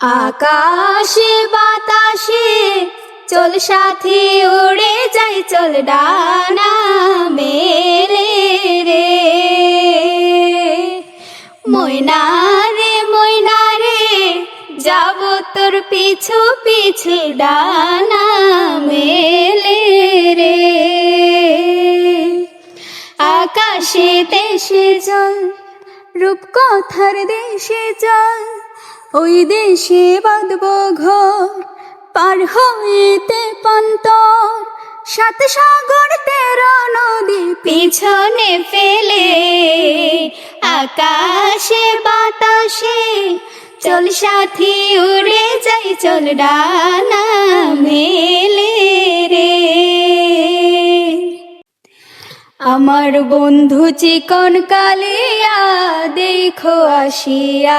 আকাশে বাতাসে চল সাথী উড়ে যাই, চল ডানা মেলে রে। ময়না রে ময়না রে যাব তোর পিছু পিছু ডানা মেলে রে। আকাশে দেশে জল রূপকথার দেশে জল ওই দেশে বাঁধব ঘর, পার হইতে পন্তর, সাত সাগর তেরো নদী পিছনে ফেলে, আকাশে, বাতাসে, চল সাথী উড়ে যাই, চল ডানা মেলে রে। আমার বন্ধু চিকন কালিয়া, দেখো আসিয়া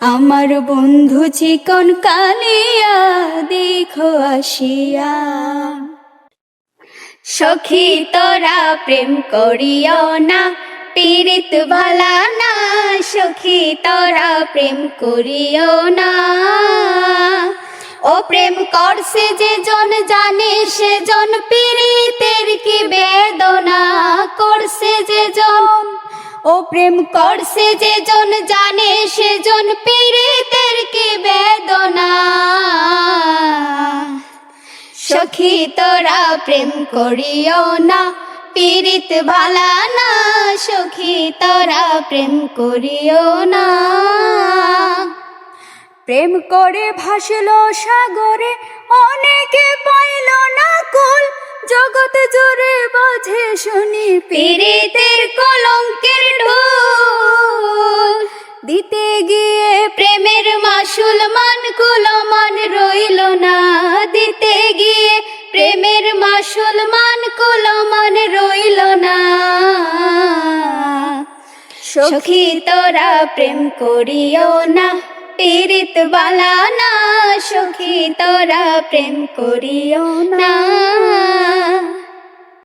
আমার বন্ধু চিকন কালিয়া, দেখো আসিয়া। সখী তোরা প্রেম করিও না, পীড়িত ভালা না। সখী তোরা প্রেম করিও না। ও প্রেম করছে যে জন জানে, সে জন পীড়িতের কি বেদনা। ও প্রেম করছে যে জন জানে, সে জন পীড়িতের কি বেদনা? সখী তোরা প্রেম করিও না, পীড়িত ভালা না। সখী তোরা প্রেম করিও না। প্রেম করে ভাসল সাগরে, অনেকে পাইল না কুল। জগৎ জোরে বাজে শুনি পীড়িতের কলঙ্কের মান কুলমান রইল না। দিতে গিয়ে প্রেমের মাসুল মান কুলমান রইল না। সখী তোরা প্রেম করিও না, পীড়িত বালা না। সখী তোরা প্রেম করিও না।